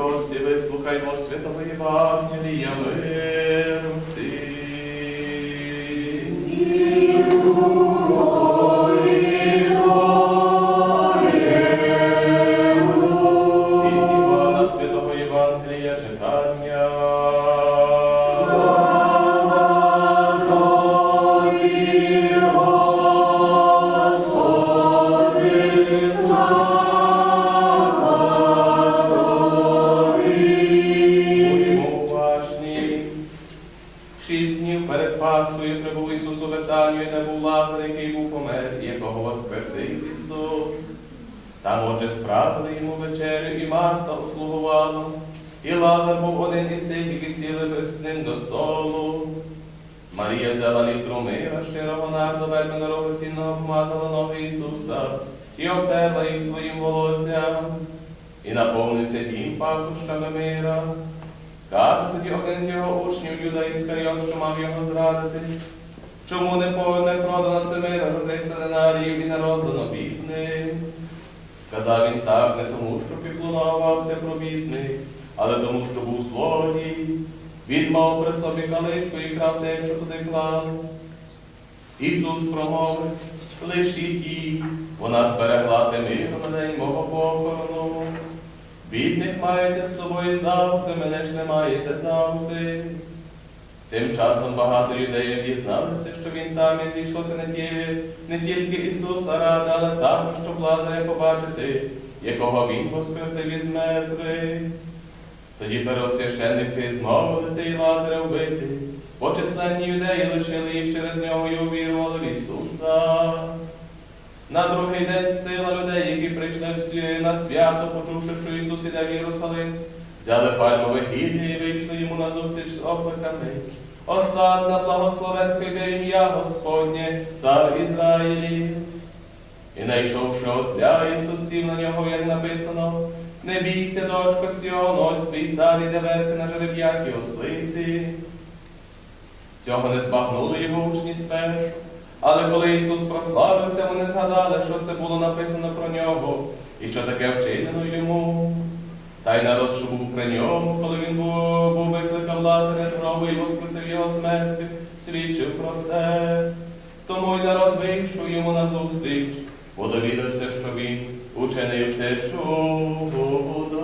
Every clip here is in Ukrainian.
прості, вислухаймо святого Євангелія мир один із тих, які сіли з ним до столу. Марія взяла літру мира, щирого нарду, вельми дорогоцінного помазала ноги Ісуса і обтерла їх своїм волоссям. І наповнився дім пахощами мира. Каже тоді один з його учнів Юда Іскаріот, що мав його зрадити. Чому не повне продано це мира за 300 динаріїв і не роздано бідним? Сказав він так не тому, що піклунувався про бідних, але тому, що був злодій. Він мав при собі калиску і крав те, що туди клав. Ісус промовив, лишіть її, вона зберегла те мир на день мого похорону. Бідних маєте з собою завжди, мене ж не маєте завжди. Тим часом багато юдеїв дізналися, що він там і зійшлося не тільки, не тільки Ісуса ради, але також, щоб Лазаря побачити, якого Він воскресив із мертвих. Тоді первосвященники змовилися і Лазаря вбити, бо численні юдеї лишили їх через нього і увірували в Ісуса. На другий день сила людей, які прийшли всі на свято, почувши, що Ісус іде в Єрусалим, взяли пальмове гілля і вийшли йому на зустріч з окликами. Осадна благословен хай ім'я Господнє, цар Ізраїлі. І найшовши осля, Ісус сів на нього, як написано, не бійся, дочко Сіону, ось твій цар іде верхи на жереб'які ослиці. Цього не збагнули його учні спершу. Але коли Ісус прославився, вони згадали, що це було написано про нього, і що таке вчинено йому. Та й народ, що був при ньому, коли він був, був викликав Лазаря гробу і воскресив його смерти, свідчив про це. Тому й народ вийшов йому назустріч, бо довідався, що він учинив те чудо.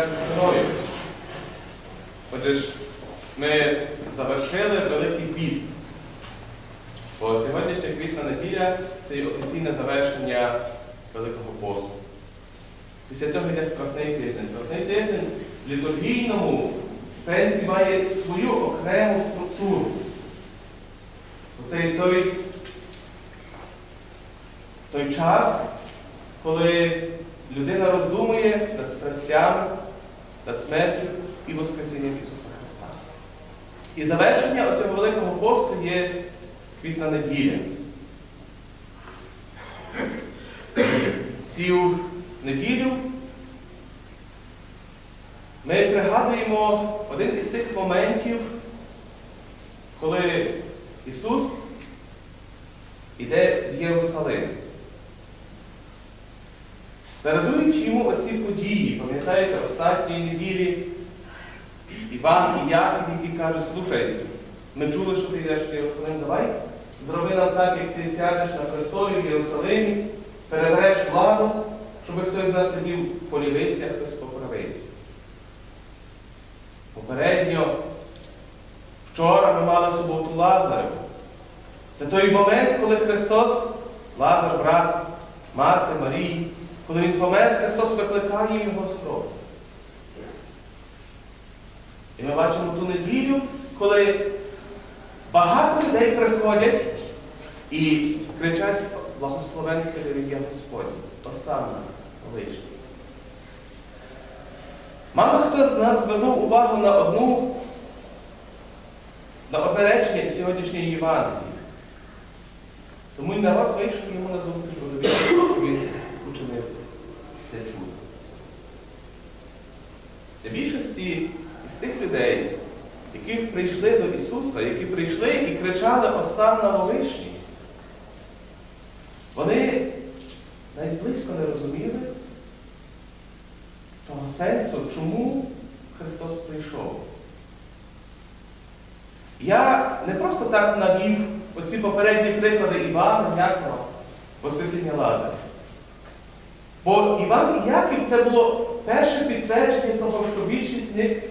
Кого не стояти. Отже ж, ми завершили Великий піст. Бо сьогоднішня квітна неділя це є офіційне завершення Великого посту. Після цього йде Страсний тиждень. Страсний тиждень в літургійному сенсі має свою окрему структуру. Оце той, той час, коли людина роздумує над страстями, над смертю і Воскресінням Ісуса Христа. І завершення цього Великого посту є квітна неділя. Цю неділю ми пригадуємо один із тих моментів, коли Ісус іде в Єрусалим. Передуючи йому оці події, пам'ятаєте, останньої неділі Іван і Яків, які кажуть, слухай, ми чули, що ти йдеш в Єрусалим, давай зроби нам так, як ти сядеш на престолі в Єрусалимі, перебереш владу, щоб хтось з нас сидів по лівиці, а хтось по правиці. Попередньо, вчора ми мали суботу Лазарю. Це той момент, коли Христос, Лазар, брат, Марти, Марії, коли Він помер, Христос викликає його з гробу. І ми бачимо ту неділю, коли багато людей приходять і кричать благословен перевід'я Господь, Осанна лишній. Мало хто з нас звернув увагу на одну сьогоднішньої Євангелії. Тому й народ вийшов йому на зустріч, бо довірився, що він учинив те чудо. Для більшості із тих людей, які прийшли до Ісуса, які прийшли і кричали Осанна Вовищність, вони навіть близько не розуміли того сенсу, чому Христос прийшов. Я не просто так навів оці попередні приклади Івана, Якова, Воскресіння Лазаря. Бо Іван і Яків це було перше підтвердження того, що більшість з них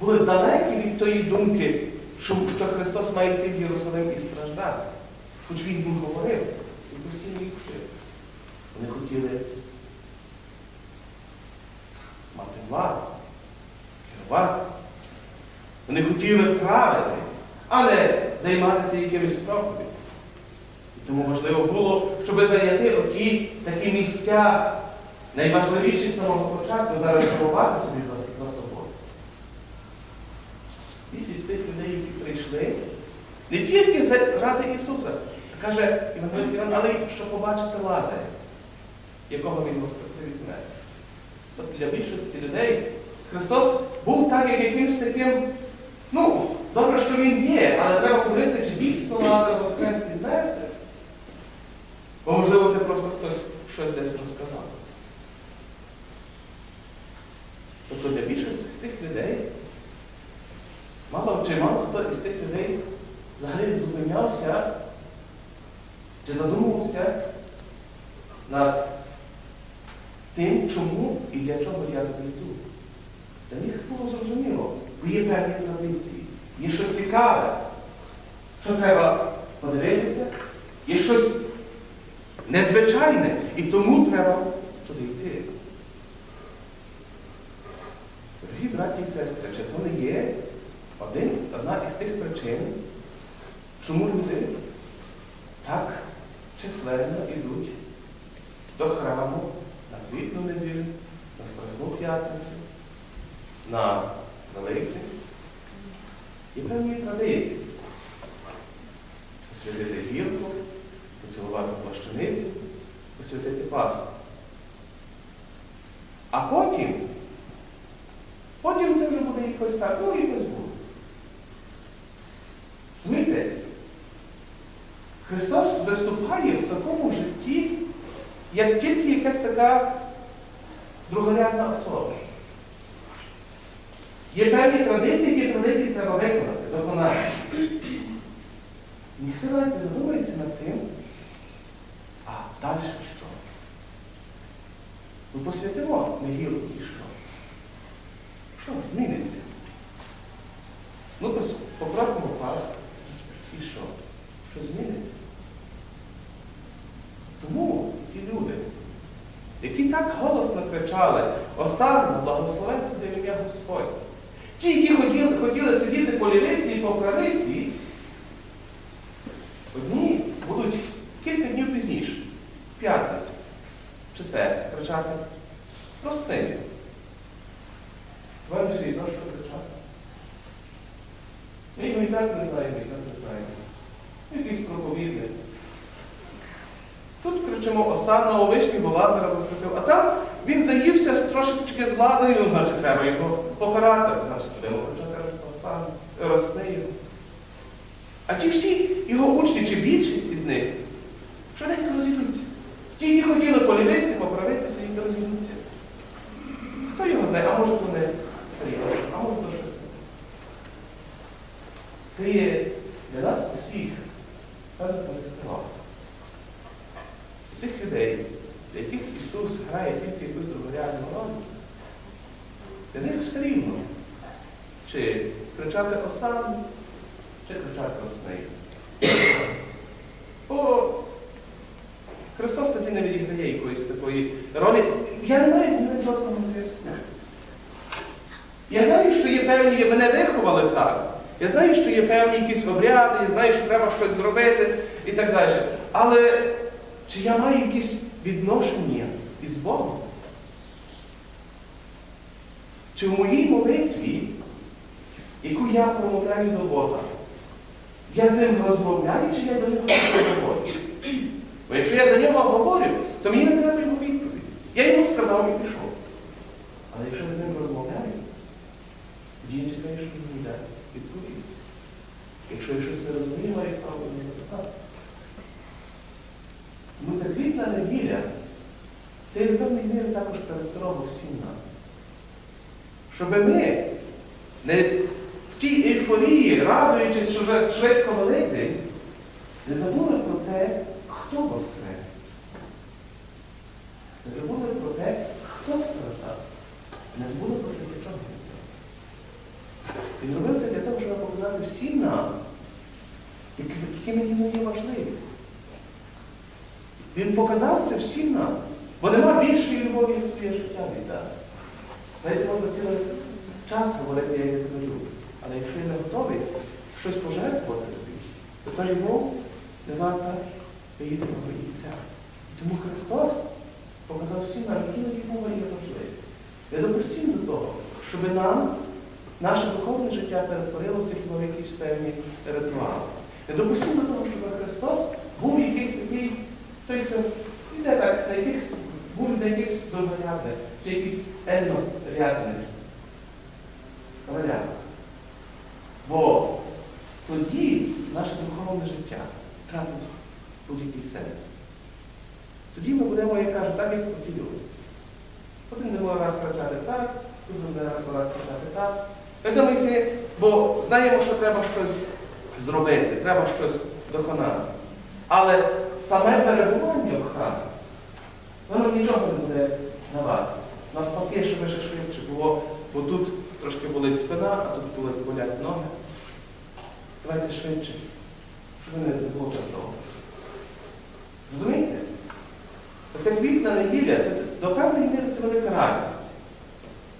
були далекі від тої думки, що, що Христос має йти в Єрусалим і страждати. Хоч він їм говорив, він постійно їх вчив. Вони хотіли мати владу, керувати. Вони хотіли правити, а не займатися якимись проповідями. Тому важливо було, щоб зайняти оті такі місця, найважливіші з самого початку, зараз зарезервувати собі за, за собою. Більшість тих людей, які прийшли, не тільки за- ради Ісуса, каже Івангелист Іван, але щоб побачити Лазаря, якого він воскресив із мертвих. От для більшості людей Христос був так, як якимсь таким, ну, добре, що він є, але треба подивитися, чи дійсно Лазар воскрес із мертвих. Бо, можливо, ти просто хтось щось десь розказав. Тобто для більшості з тих людей, мало чи мало хто із тих людей взагалі зупинявся чи задумувався над тим, чому і для чого я туди йду. Для них було зрозуміло, бо є певні традиції, є щось цікаве, що треба подивитися, є щось незвичайне, і тому треба туди йти. Дорогі браті і сестри, чи то не є один, одна із тих причин, чому люди так численно йдуть до храму на квітну неділю, на Страсну п'ятницю, на Великдень. Є певні традиції. Освятити гілку, поцілувати плащаницю, посвятити Пасху. А потім, потім це вже буде якось так, ну якось буде. Розумієте? Христос виступає в такому житті, як тільки якась така другорядна особа. Є певні традиції, які традиції треба виконати, доконати. Ніхто навіть не задумується над тим, далі що? Ну посвятимо негілку і що? Що зміниться? Ну, пос- поправимо пас і що? Що зміниться? Тому ті люди, які так голосно кричали, Осанна, благословен ім'я Господь. Ті, які хотіли, хотіли сидіти по лівиці і по правиці, одні будуть кілька днів пізніше, в п'ятницю, в четвер, кричати прости. Вам свій що кричати. Ми його і так не знаємо, і так не знаємо. Якийсь проповідник. Тут кричимо Осанна у вишні, Лазара воскресив. А там він заївся трошечки з владою, ну, значить, треба його покарати. Значить, будемо кричати Осанна, розпни його. А ті всі його учні, чи більшість із них, швиденько розійдуться. Ті, які хотіли по лівиці, по правиці, сидіти розійдуться. Хто його знає, а може то не серйозно, а може то щось. Це є для нас усіх певна перестава. Тих людей, для яких Ісус грає тільки якусь другорядну роль, для них все рівно. Чи кричати осану, чи кричати осмею. Бо Христос тоді не відіграє якоїсь такої ролі. Я не маю ним жодного зв'язку. Я знаю, що є певні, мене виховали так. Я знаю, що є певні якісь обряди, я знаю, що треба щось зробити і так далі. Але чи я маю якісь відношення із Богом? Чи в моїй молитві, яку я промовляю до Бога, Я з ним розмовляю, чи я до нього говорю? Бо якщо я до нього говорю, то мені не треба його відповідь. Я йому сказав і пішов. Але якщо я з ним розмовляю, тоді я чекаю, що він йде відповість. Якщо я щось не розумію, маю право не запитати. Тому та квітна неділя це є в певній мірі також пересторога всім нам. Щоб ми не тій ейфорії, радуючись, що вже швидко Великдень, не забули про те, хто воскрес. Не забули про те, хто страждав. Не забули про те, для чого він це. Він робив це для того, щоб показати всім нам, якими він є важливі. Він показав це всім нам. Бо нема більшої любові в своє життя віддати. Знаєте, можна цілий час говорити, як я люблю. Але якщо я не готовий щось пожертвувати тобі, то та любов не варта поїденого яйця. Тому Христос показав всім нам, які любов є важливі. Не допустимо до того, щоб нам наше духовне життя перетворилося в якісь певні ритуали. Не допустимо до того, щоб Христос був якийсь такий, той, хто йде так, на якихось, був на якихось довгорядних, чи якийсь еннорядних Бо тоді наше духовне життя втратить будь-який сенс. Тоді ми будемо, як кажуть, так, як ті люди. Один не буде раз кричати так, другий раз раз кричати так. Будемо йти, бо знаємо, що треба щось зробити, треба щось доконати. Але саме перебування в храмі, воно нічого не буде давати. Навпаки, щоб ще швидше було, бо тут трошки болить спина, а тут болить болять ноги. Давайте швидше, щоб не було так довго. Розумієте? Оця квітна неділя, це до певної міри це велика радість.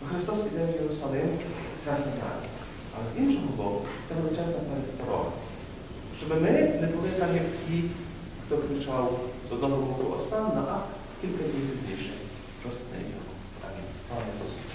Бо Христос піде в Єрусалим, церква радість. Але з іншого боку, це величезна пересторога. Щоб ми не були там, як ті, хто кричав з одного боку Осанна, а кілька днів пізніше. Просто не його. Слава Ісусу.